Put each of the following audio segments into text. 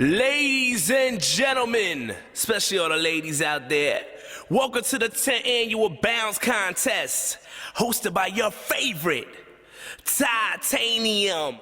Ladies and gentlemen, especially all the ladies out there, welcome to the 10th annual Bounce Contest, hosted by your favorite, Titanium.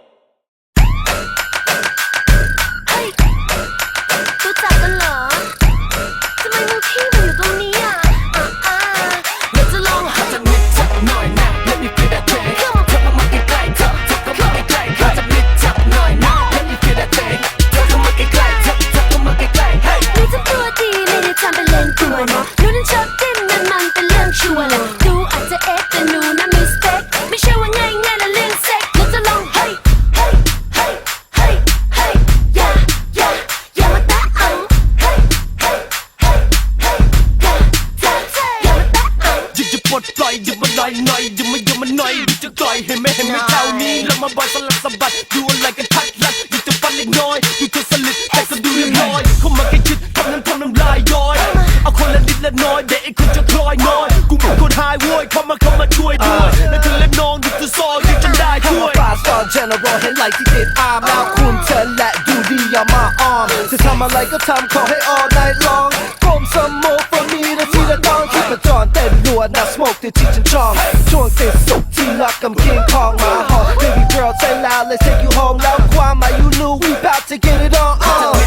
อย่ามาหน่อยหน่อยอย่ามาอย่ามาหน่อยอย่าจะต่อยเห็นไหมเห็นไหมเท่านี้แล้วมาบอยสลัดสะบัดดูอะไรกันทัดลัดอย่จะฟันเล็กน้อยอยู่จะสลิดแต่ก็ดูเรียบร้อยเข้ามาใกล้ชิดทำนั้นทำน้ำลายย้อยเอาคนละนิดละน้อยเด็กไอ้คนจะคลอยน้อยกูเป็นคนหายโวยเข้ามาเข้ามาช่วยด้วยและเธอเล่นน้องอยู่จะซอยอยู่จะได้ช่วยฟาสตอนเจเนอเรลเห็นไหลที่ติดอาร์มแล้วคุณเธอและดูดีอย่ามาออมจะทำอะไรก็ทำขอให้ all night long กลมสมอง for me นะที่ละต้องคิด ระจอนเต้นรัวนะ smoke ที่ที่ฉันชอบช่วงติดสุขที่รักกำเคียงของมาหอม baby girl say loud let's take you home แล้วความหมาย you know we about to get it on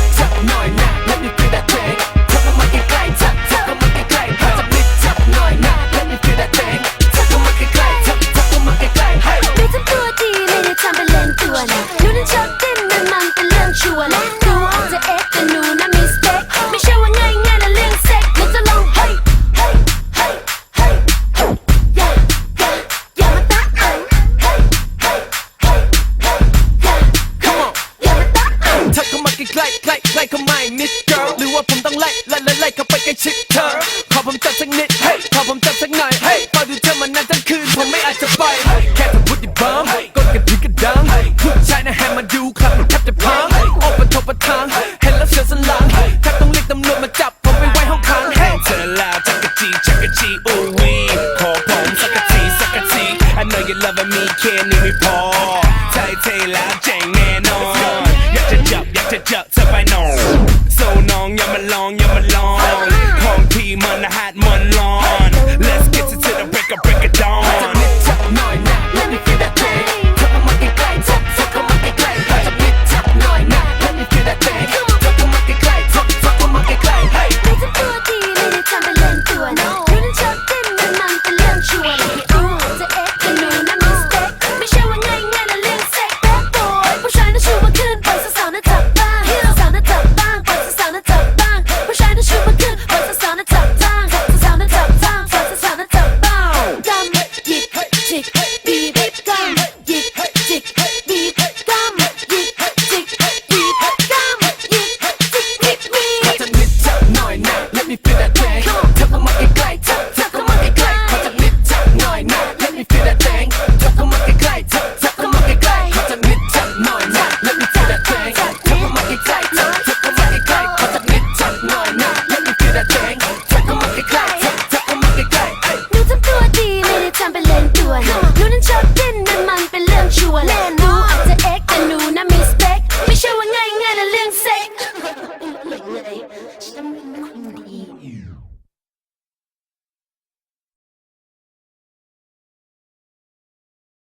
นิด girl หรือว่าผมต้องไล่ไล่ไล่ไล่เข้าไปใกล้ชิดเธอ ขอผมจับสักนิด hey ขอผมจับสักหน่อย hey พอดูเธอมานานทั้งคืนผมไม่อาจจะไป แค่เธอพูดดิบัมกดกระดิ่งกระดังผู้ชายนะแฮมมาดูครับแทบจะพังโอ้ปะทบปะทางเห็นแล้วเสียวสันหลังแทบต้องเรียกตำรวจมาจับผมไปไว้ห้องขัง hey เธอแล้วจักรจีจักรจี ooh wee ขอผมสักกะทีสักกะที I know you loving me แค่นี้ไม่พอไทยเทแล้วเจ๋งแน่